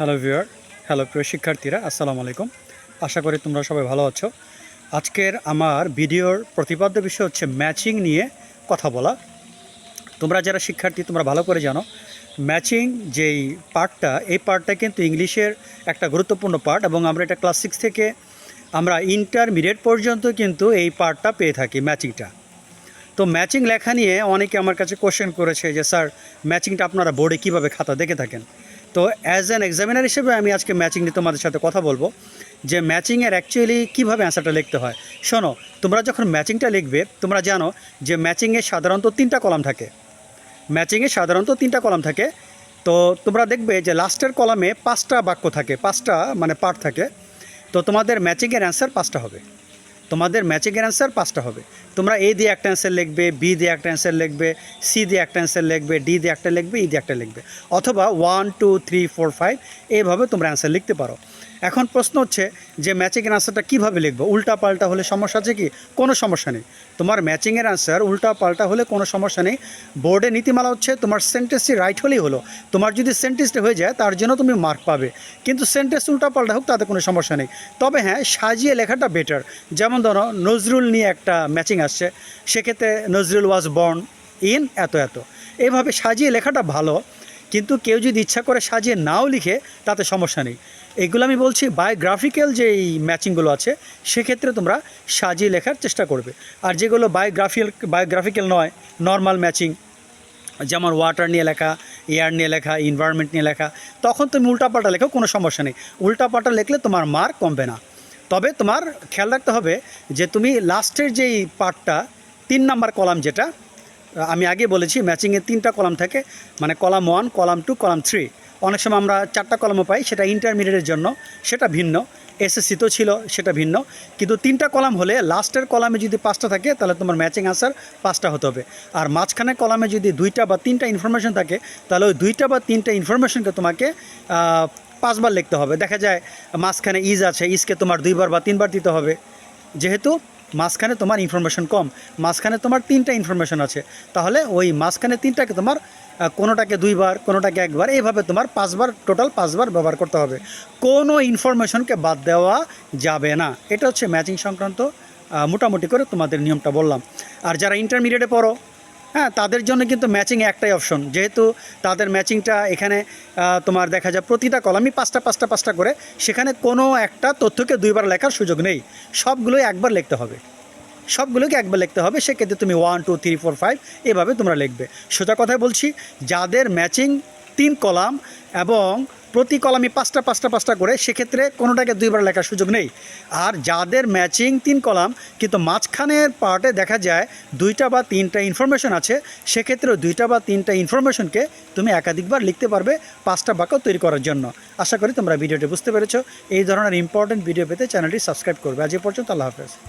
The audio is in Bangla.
হ্যালো ভিউয়ার হ্যালো প্রিয় শিক্ষার্থীরা, আসসালামু আলাইকুম। আশা করি তোমরা সবাই ভালো আছো। আজকের আমার ভিডিওর প্রতিপাদ্য বিষয় হচ্ছে ম্যাচিং নিয়ে কথা বলা। তোমরা যারা শিক্ষার্থী, তোমরা ভালো করে জানো, ম্যাচিং যেই পার্টটা, এই পার্টটা কিন্তু ইংলিশের একটা গুরুত্বপূর্ণ পার্ট এবং আমরা এটা ক্লাস সিক্স থেকে আমরা ইন্টারমিডিয়েট পর্যন্ত কিন্তু এই পার্টটা পেয়ে থাকি ম্যাচিংটা। তো ম্যাচিং লেখা নিয়ে অনেকে আমার কাছে কোশ্চেন করেছে যে, স্যার, ম্যাচিংটা আপনারা বোর্ডে কীভাবে খাতা দেখে থাকেন? তো অ্যাজ অ্যান এক্সামিনার হিসেবে আমি আজকে ম্যাচিং নিয়ে তোমাদের সাথে কথা বলব যে ম্যাচিংয়ের অ্যাকচুয়ালি কীভাবে অ্যান্সারটা লিখতে হয়। শোনো, তোমরা যখন ম্যাচিংটা লিখবে, তোমরা জানো যে ম্যাচিংয়ে সাধারণত তিনটা কলাম থাকে। ম্যাচিংয়ে সাধারণত তিনটা কলাম থাকে। তো তোমরা দেখবে যে লাস্টের কলামে পাঁচটা বাক্য থাকে, পাঁচটা মানে পার্ট থাকে। তো তোমাদের ম্যাচিংয়ের অ্যান্সার পাঁচটা হবে। তোমাদের ম্যাচিংয়ের অ্যান্সার পাঁচটা হবে। তোমরা এ দিয়ে একটা অ্যান্সার লিখবে বি দিয়ে একটা অ্যান্সার লিখবে সি দিয়ে একটা অ্যান্সার লিখবে ডি দিয়ে একটা লিখবে ই দিয়ে একটা লিখবে। অথবা one two three four five এইভাবে তোমরা অ্যান্সার লিখতে পারো। এখন প্রশ্ন হচ্ছে যে ম্যাচিংয়ের অ্যান্সারটা কীভাবে লিখব? উল্টা পাল্টা হলে সমস্যা আছে কি? কোনো সমস্যা নেই। তোমার ম্যাচিংয়ের অ্যান্সার উল্টা পাল্টা হলে কোনো সমস্যা নেই। বোর্ডে নীতিমালা হচ্ছে, তোমার সেন্টেন্সটি রাইট হলেই হলো। তোমার যদি সেন্টেন্সটা হয়ে যায়, তার জন্য তুমি মার্ক পাবে। কিন্তু সেন্টেন্স উল্টা পাল্টা হোক, তাতে কোনো সমস্যা নেই। তবে হ্যাঁ সাজিয়ে লেখাটা বেটার যেমন ধরো, নজরুল নিয়ে একটা ম্যাচিং আসছে। সেক্ষেত্রে নজরুল ওয়াজ বর্ন ইন এত এত। এইভাবে সাজিয়ে লেখাটা ভালো। কিন্তু কেউ যদি ইচ্ছা করে সাজিয়ে নাও লিখে, তাতে সমস্যা নেই। এগুলো আমি বলছি বায়োগ্রাফিক্যাল যেই ম্যাচিংগুলো আছে, সেক্ষেত্রে তোমরা সাজিয়ে লেখার চেষ্টা করবে। আর যেগুলো বায়োগ্রাফিক্যাল বায়োগ্রাফিক্যাল নয় নর্মাল ম্যাচিং যেমন ওয়াটার নিয়ে লেখা এয়ার নিয়ে লেখা ইনভায়রনমেন্ট নিয়ে লেখা, তখন তুমি উল্টাপাল্টা লেখো, কোনো সমস্যা নেই। উল্টাপাল্টা লিখলে তোমার মার্ক কমবে না। তবে তোমার খেয়াল রাখতে হবে যে তুমি লাস্টের যেই পার্টটা তিন নাম্বার কলাম যেটা, আমি আগে বলেছি ম্যাচিংয়ে তিনটা কলাম থাকে মানে column one column two column three অনেক সময় আমরা চারটা কলামও পাই, সেটা ইন্টারমিডিয়েটের জন্য। সেটা ভিন্ন। এসএসসিতেও ছিল, সেটা ভিন্ন। কিন্তু তিনটা কলাম হলে লাস্টের কলামে যদি পাঁচটা থাকে, তাহলে তোমার ম্যাচিং আনসার পাঁচটা হতে হবে। আর মাঝখানে কলামে যদি দুইটা বা তিনটা ইনফরমেশন থাকে, তাহলে ওই দুইটা বা তিনটা ইনফরমেশনকে তোমাকে পাঁচবার লিখতে হবে। দেখা যায়, মাঝখানে ইজ আছে ইজকে তোমার দুইবার বা তিনবার দিতে হবে। যেহেতু মাঝখানে তোমার ইনফরমেশন কম, মাঝখানে তোমার তিনটা ইনফরমেশন আছে। তাহলে ওই মাঝখানে তিনটাকে তোমার কোনোটাকে দুইবার, কোনোটাকে একবার, এইভাবে তোমার পাঁচবার টোটাল পাঁচবার ব্যবহার করতে হবে। কোনো ইনফরমেশনকে বাদ দেওয়া যাবে না। এটা হচ্ছে ম্যাচিং সংক্রান্ত মোটামুটি করে তোমাদের নিয়মটা বললাম। আর যারা ইন্টারমিডিয়েটে পড়ো হ্যাঁ তাদের জন্য কিন্তু ম্যাচিং একটাই অপশন যেহেতু তাদের ম্যাচিংটা এখানে তোমার দেখা যায় প্রতিটা কলামই পাঁচটা পাঁচটা পাঁচটা করে, সেখানে কোনো একটা তথ্যকে দুইবার লেখার সুযোগ নেই। সবগুলোই একবার লিখতে হবে। সবগুলোকে একবার লিখতে হবে, সেক্ষেত্রে তুমি one two three four five এভাবে তোমরা লিখবে। সোজা কথায় বলছি, যাদের ম্যাচিং তিন কলাম এবং প্রতি কলামে পাঁচটা পাঁচটা পাঁচটা করে সেক্ষেত্রে কোনোটাকে দুইবার লেখার সুযোগ নেই। আর যাদের ম্যাচিং তিন কলাম, কিন্তু মাঝখানের পার্টে দেখা যায় দুইটা বা তিনটা ইনফরমেশন আছে সেক্ষেত্রে দুইটা বা তিনটা ইনফরমেশনকে তুমি একাধিকবার লিখতে পারবে পাঁচটা বাক্য তৈরি করার জন্য। আশা করি তোমরা ভিডিওটি বুঝতে পেরেছ। এই ধরনের ইম্পর্টেন্ট ভিডিও পেতে চ্যানেলটি সাবস্ক্রাইব করবে। আজ এ পর্যন্ত আল্লাহ হাফেজ।